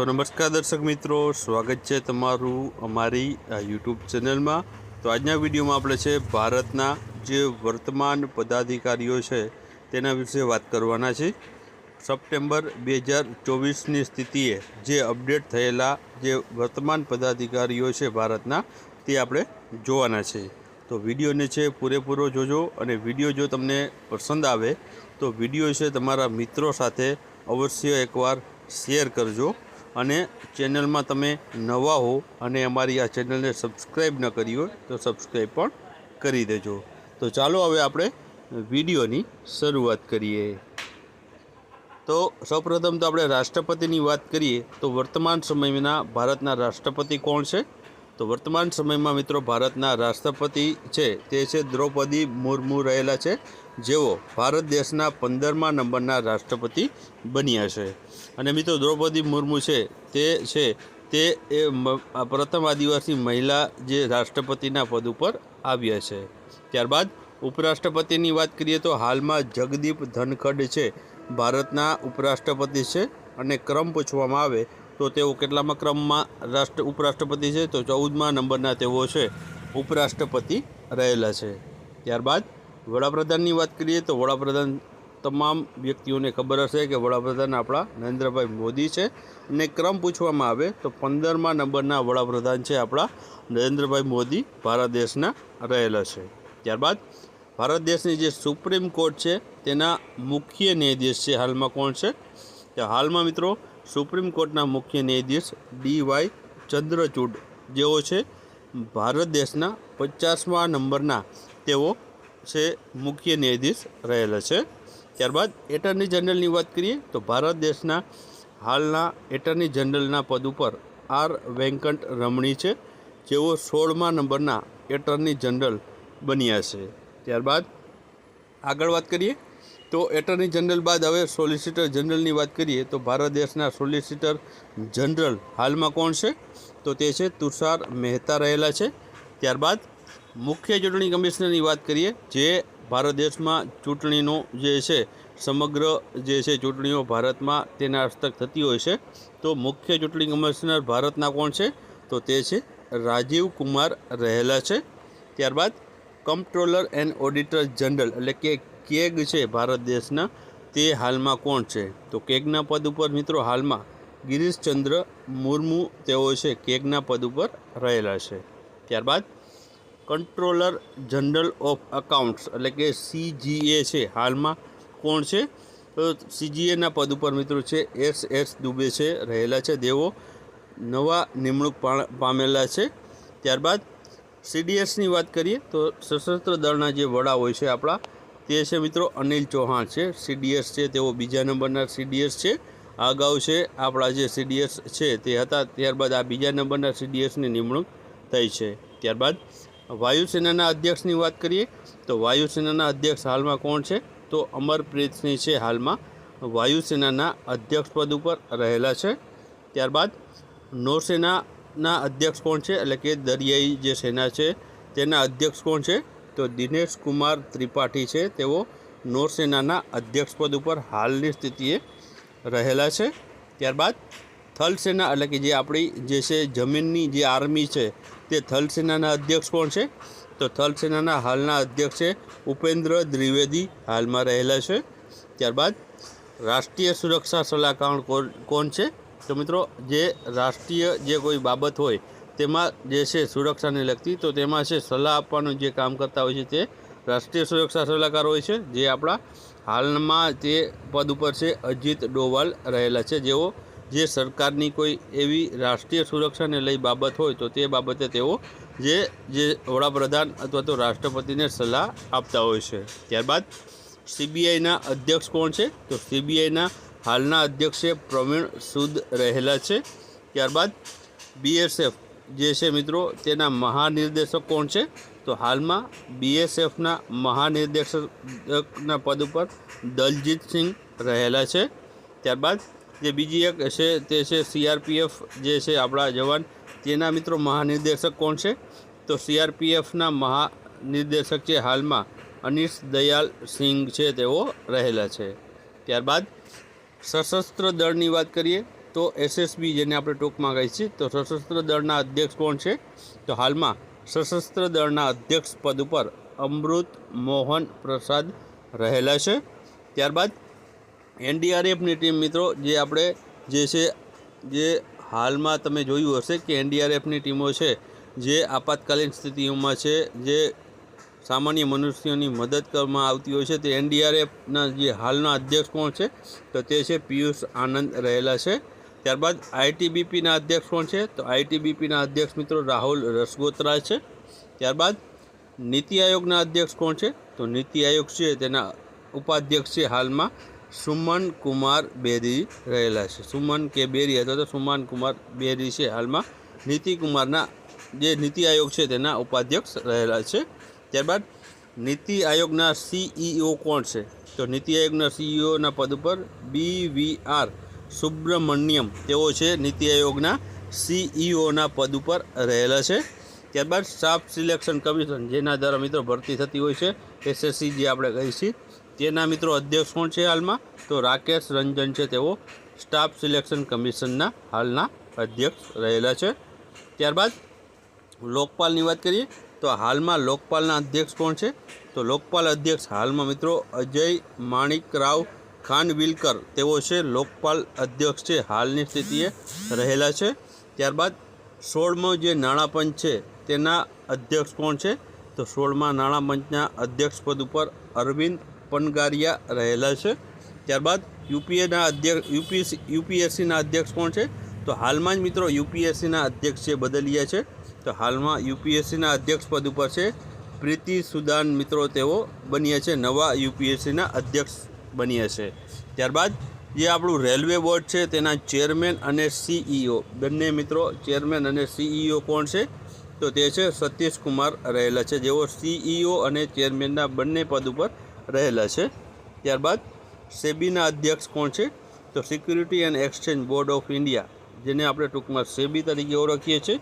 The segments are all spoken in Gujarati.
તો નમસ્કાર દર્શક મિત્રો, સ્વાગત છે તમારું અમારી યુટ્યુબ ચેનલમાં. તો આજના વિડીયોમાં આપણે છે ભારતના જે વર્તમાન પદાધિકારીઓ છે તેના વિશે વાત કરવાના છે. સપ્ટેમ્બર બે હજાર ચોવીસની સ્થિતિએ જે અપડેટ થયેલા જે વર્તમાન પદાધિકારીઓ છે ભારતના, તે આપણે જોવાના છે. તો વિડીયોને છે પૂરેપૂરો જોજો અને વીડિયો જો તમને પસંદ આવે, તો વીડિયો છે તમારા મિત્રો સાથે અવશ્ય એકવાર શેર કરજો. અને ચેનલમાં તમે નવા હો અને અમારી આ ચેનલને સબસ્ક્રાઈબ ન કરી હોય તો સબસ્ક્રાઈબ પણ કરી દેજો. તો ચાલો હવે આપણે વિડીયોની શરૂઆત કરીએ. તો સૌપ્રથમ તો આપણે રાષ્ટ્રપતિની વાત કરીએ તો વર્તમાન સમયના ભારતના રાષ્ટ્રપતિ કોણ છે? તો વર્તમાન સમયમાં મિત્રો ભારતના રાષ્ટ્રપતિ છે તે છે દ્રૌપદી મુર્મુ રહેલા છે. જેઓ ભારત દેશના પંદરમા નંબરના રાષ્ટ્રપતિ બન્યા છે. અને મિત્રો દ્રૌપદી મુર્મુ છે તે છે તે એ પ્રથમ આદિવાસી મહિલા જે રાષ્ટ્રપતિના પદ ઉપર આવ્યા છે. ત્યારબાદ ઉપરાષ્ટ્રપતિની વાત કરીએ તો હાલમાં જગદીપ ધનખડ છે ભારતના ઉપરાષ્ટ્રપતિ છે અને ક્રમ પૂછવામાં આવે તો તેઓ કેટલામાં ક્રમમાં રાષ્ટ્ર, ઉપરાષ્ટ્રપતિ છે? તો ચૌદમા નંબરના તેઓ છે. ઉપરાષ્ટ્રપતિ રહેલા છે. ત્યારબાદ વડાપ્રધાનની વાત કરીએ તો વડાપ્રધાન તમામ વ્યક્તિઓને ખબર હશે કે વડાપ્રધાન આપણા નરેન્દ્રભાઈ મોદી છે. અને ક્રમ પૂછવામાં આવે તો પંદરમા નંબરના વડાપ્રધાન છે આપણા નરેન્દ્રભાઈ મોદી, ભારત દેશના રહેલા છે. ત્યારબાદ ભારત દેશની જે સુપ્રીમ કોર્ટ છે તેના મુખ્ય ન્યાયાધીશ છે. હાલમાં કોણ છે? તો હાલમાં મિત્રો સુપ્રીમ કોર્ટના મુખ્ય ન્યાયાધીશ ડી વાય ચંદ્રચૂડ. જેઓ છે, ભારત દેશના પચાસમા નંબરના તેઓ છે, મુખ્ય ન્યાયાધીશ રહેલા છે. ત્યારબાદ એટર્ની જનરલની વાત કરીએ, તો ભારત દેશના હાલના એટર્ની જનરલના પદ ઉપર આર વેંકટ રમણી છે, જેઓ સોળમા નંબરના એટર્ની જનરલ બન્યા છે. ત્યારબાદ આગળ વાત કરીએ તો એટર્ની જનરલ બાદ હવે સોલિસિટર જનરલની વાત કરીએ તો ભારત દેશના સોલિસિટર જનરલ હાલમાં કોણ છે? તો તે છે તુષાર મહેતા રહેલા છે. ત્યારબાદ મુખ્ય ચૂંટણી કમિશનરની વાત કરીએ જે ભારત દેશમાં ચૂંટણીનો જે છે, સમગ્ર જે છે ચૂંટણીઓ ભારતમાં તેના હસ્તક થતી હોય છે. તો મુખ્ય ચૂંટણી કમિશનર ભારતના કોણ છે? તો તે છે રાજીવ કુમાર રહેલા છે. ત્યારબાદ કમ્પ્ટ્રોલર એન્ડ ઓડિટર જનરલ એટલે કે કેગ છે ભારત દેશના, તે હાલમાં કોણ છે? તો કેગના પદ ઉપર મિત્રો હાલમાં ગિરીશચંદ્ર મુર્મુ તેઓ છે, કેગના પદ ઉપર રહેલા છે. ત્યારબાદ કંટ્રોલર જનરલ ઓફ અકાઉન્ટ્સ એટલે કે સીજીએ છે, હાલમાં કોણ છે? તો સીજીએના પદ ઉપર મિત્રો છે, એસ એસ દુબે છે, રહેલા છે, તેઓ નવા નિમણૂક પામેલા છે. ત્યારબાદ સીડીએસની વાત કરીએ તો સશસ્ત્ર દળના જે વડા હોય છે આપણા, તે છે મિત્રો અનિલ ચૌહાણ છે. સીડીએસ છે, તેઓ બીજા નંબરના સીડીએસ છે. અગાઉ છે આપણા જે સીડીએસ છે તે હતા, ત્યારબાદ આ બીજા નંબરના સીડીએસની નિમણૂક થઈ છે. ત્યારબાદ વાયુસેનાના અધ્યક્ષની વાત કરીએ, તો વાયુસેનાના અધ્યક્ષ હાલમાં કોણ છે? તો અમરપ્રીત છે હાલમાં વાયુસેનાના અધ્યક્ષ પદ ઉપર રહેલા છે. ત્યારબાદ નૌસેનાના અધ્યક્ષ કોણ છે? એટલે કે દરિયાઈ જે સેના છે, તેના અધ્યક્ષ કોણ છે? તો દિનેશ કુમાર ત્રિપાઠી છે. તેઓ નૌસેનાના અધ્યક્ષ પદ ઉપર હાલની સ્થિતિએ રહેલા છે. ત્યારબાદ થલ સેના એટલે કે જે આપણી જે છે જમીનની જે આર્મી છે, તે થલ સેનાના અધ્યક્ષ કોણ છે? તો થલ સેનાના હાલના અધ્યક્ષ છે ઉપેન્દ્ર દ્વિવેદી હાલમાં રહેલા છે. ત્યારબાદ રાષ્ટ્રીય સુરક્ષા સલાહકાર કોણ છે? તો મિત્રો, જે રાષ્ટ્રીય જે કોઈ બાબત હોય, તેમાં જે છે સુરક્ષાને લગતી, તો તેમાં છે સલાહ આપવાનું જે કામ કરતા હોય છે તે રાષ્ટ્રીય સુરક્ષા સલાહકાર હોય છે, જે આપણા હાલમાં તે પદ ઉપર છે અજીત ડોવાલ રહેલા છે. જેઓ જે સરકારની કોઈ એવી રાષ્ટ્રીય સુરક્ષાને લઈ બાબત હોય, તો તે બાબતે તેઓ જે જે વડાપ્રધાન અથવા તો રાષ્ટ્રપતિને સલાહ આપતા હોય છે. ત્યારબાદ સીબીઆઈના અધ્યક્ષ કોણ છે? તો સીબીઆઈના હાલના અધ્યક્ષે પ્રવીણ સુદ રહેલા છે. ત્યારબાદ બીએસએફ જે છે મિત્રો, તેના મહાનિર્દેશક કોણ છે? તો હાલમાં બીએસએફના મહાનિર્દેશકના પદ ઉપર દલજીત સિંહ રહેલા છે. ત્યારબાદ જે બીજી એક છે, તે છે સીઆરપીએફ જે છે આપણા જવાન, તેના મિત્રો મહાનિર્દેશક કોણ છે? તો સીઆરપીએફના મહાનિર્દેશક છે હાલમાં અનિશ દયાલ સિંઘ છે, તેઓ રહેલા છે. ત્યારબાદ સશસ્ત્ર દળની વાત કરીએ તો એસએસબી જેને આપણે ટૂંકમાં કહીએ છીએ, તો સશસ્ત્ર દળના અધ્યક્ષ કોણ છે? તો હાલમાં સશસ્ત્ર દળના અધ્યક્ષ પદ ઉપર અમૃત મોહન પ્રસાદ રહેલા છે. ત્યારબાદ એનડીઆરએફની ટીમ મિત્રો, જે આપણે જે છે, જે હાલમાં તમે જોયું હશે કે એનડીઆરએફની ટીમો છે, જે આપાતકાલીન સ્થિતિઓમાં છે, જે સામાન્ય મનુષ્યોની મદદ કરવામાં આવતી હોય છે. તે એનડીઆરએફના જે હાલના અધ્યક્ષ કોણ છે? તો તે છે પિયુષ આનંદ રહેલા છે. ત્યારબાદ આઈટીબીપીના અધ્યક્ષ કોણ છે? તો આઈટીબીપીના અધ્યક્ષ મિત્રો રાહુલ રસગોત્રા છે. ત્યારબાદ નીતિ આયોગના અધ્યક્ષ કોણ છે? તો નીતિ આયોગ છે તેના ઉપાધ્યક્ષ છે હાલમાં સુમન કુમાર બેરી રહેલા છે. સુમન કે બેરી અથવા તો સુમન કુમાર બેરી છે હાલમાં. નીતિ કુમારના જે નીતિ આયોગ છે તેના ઉપાધ્યક્ષ રહેલા છે. ત્યારબાદ નીતિ આયોગના સીઈઓ કોણ છે? તો નીતિ આયોગના સીઈઓના પદ ઉપર બી વી આર સુબ્રમણ્યમ. તેઓ છે નીતિ આયોગના સીઈઓના પદ ઉપર રહેલા છે. ત્યારબાદ સ્ટાફ સિલેક્શન કમિશન, જેના દ્વારા મિત્રો ભરતી થતી હોય છે, એસએસસી જે આપણે કહીએ છીએ, તેના મિત્રો અધ્યક્ષ કોણ છે હાલમાં? તો રાકેશ રંજન છે તેઓ સ્ટાફ સિલેક્શન કમિશનના હાલના અધ્યક્ષ રહેલા છે. ત્યારબાદ લોકપાલની વાત કરીએ તો હાલમાં લોકપાલના અધ્યક્ષ કોણ છે? તો લોકપાલ અધ્યક્ષ હાલમાં મિત્રો અજય માણિકરાવ ખાનવિલકર. તેઓ છે લોકપાલ અધ્યક્ષ છે. હાલની સ્થિતિએ રહેલા છે. ત્યારબાદ સોળમો જે નાણાં પંચ છે તેના અધ્યક્ષ કોણ છે? તો સોળમા નાણાં પંચના અધ્યક્ષ પદ ઉપર અરવિંદ પનગારિયા રહેલા છે. ત્યારબાદ યુપીએના અધ્યક્ષ યુપીએસસી યુપીએસસીના અધ્યક્ષ કોણ છે? તો હાલમાં જ મિત્રો યુપીએસસીના અધ્યક્ષ છે બદલ્યા છે, તો હાલમાં યુપીએસસીના અધ્યક્ષ પદ ઉપર છે પ્રીતિ સુદાન મિત્રો તેઓ બન્યા છે, નવા યુપીએસસીના અધ્યક્ષ બન્યા છે. ત્યારબાદ જે આપણું રેલવે બોર્ડ છે તેના ચેરમેન અને સીઈઓ, બંને મિત્રો ચેરમેન અને સીઈઓ કોણ છે, તો તે છે સતીશ કુમાર રહેલા છે. જેઓ સીઈઓ અને ચેરમેનના બંને પદ ઉપર રહેલા છે. ત્યારબાદ સેબીના અધ્યક્ષ કોણ છે, તો security and exchange board of India જેને આપણે ટૂંકમાં સેબી તરીકે ઓળખીએ છીએ.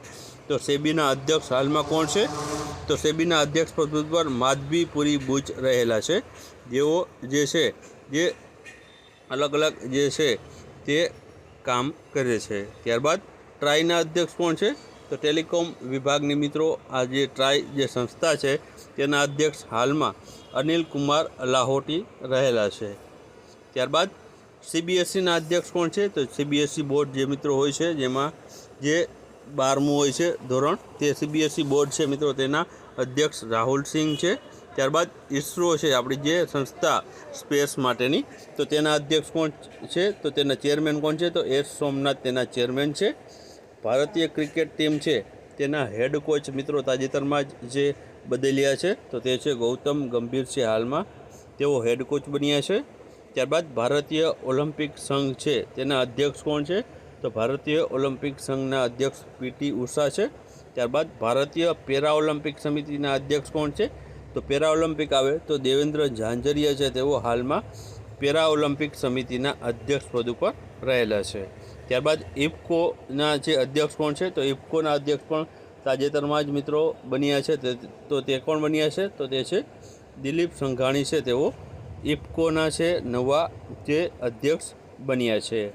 તો સેબીના અધ્યક્ષ હાલમાં કોણ છે? તો સેબીના અધ્યક્ષ પદ પર માધવીપુરી બુચ રહેલા છે. જેઓ જે છે, જે અલગ અલગ જે છે તે કામ કરે છે. ત્યારબાદ ટ્રાયના અધ્યક્ષ કોણ છે? તો ટેલિકોમ વિભાગની મિત્રો, આ જે ટ્રાય જે સંસ્થા છે, તેના અધ્યક્ષ હાલમાં અનિલ કુમાર લાહોટી રહેલા છે. ત્યારબાદ સીબીએસસીના અધ્યક્ષ કોણ છે? તો સીબીએસસી બોર્ડ જે મિત્રો હોય છે, જેમાં જે બારમું હોય છે ધોરણ, તે સીબીએસસી બોર્ડ છે મિત્રો, તેના અધ્યક્ષ રાહુલ સિંહ છે. ત્યારબાદ ઇસરો છે, આપણી જે સંસ્થા સ્પેસ માટેની, તો તેના અધ્યક્ષ કોણ છે? તો તેના ચેરમેન કોણ છે? તો એસ સોમનાથ તેના ચેરમેન છે. ભારતીય ક્રિકેટ ટીમ છે, તેના હેડ કોચ મિત્રો તાજેતરમાં જ જે બદલ્યા છે, તો તે છે ગૌતમ ગંભીર છે હાલમાં. તેઓ હેડ કોચ બન્યા છે. ત્યારબાદ ભારતીય ઓલિમ્પિક સંઘ છે, તેના અધ્યક્ષ કોણ છે? તો ભારતીય ઓલિમ્પિક સંઘના અધ્યક્ષ પીટી ઉષા છે. ત્યારબાદ ભારતીય પેરા ઓલિમ્પિક સમિતિના અધ્યક્ષ કોણ છે? તો પેરા ઓલિમ્પિક આવે તો દેવેન્દ્ર ઝાંઝરિયા છે, તેઓ હાલમાં પેરા ઓલિમ્પિક સમિતિના અધ્યક્ષ પદ ઉપર રહેલા છે. ત્યારબાદ ઇફકોના જે અધ્યક્ષ કોણ છે? તો ઇફકોના અધ્યક્ષ પણ તાજેતરમાં જ મિત્રો બન્યા છે. તો તે કોણ બન્યા છે? તો તે છે દિલીપ સંઘાણી છે, તેઓ ઇફકોના છે નવા જે અધ્યક્ષ બન્યા છે.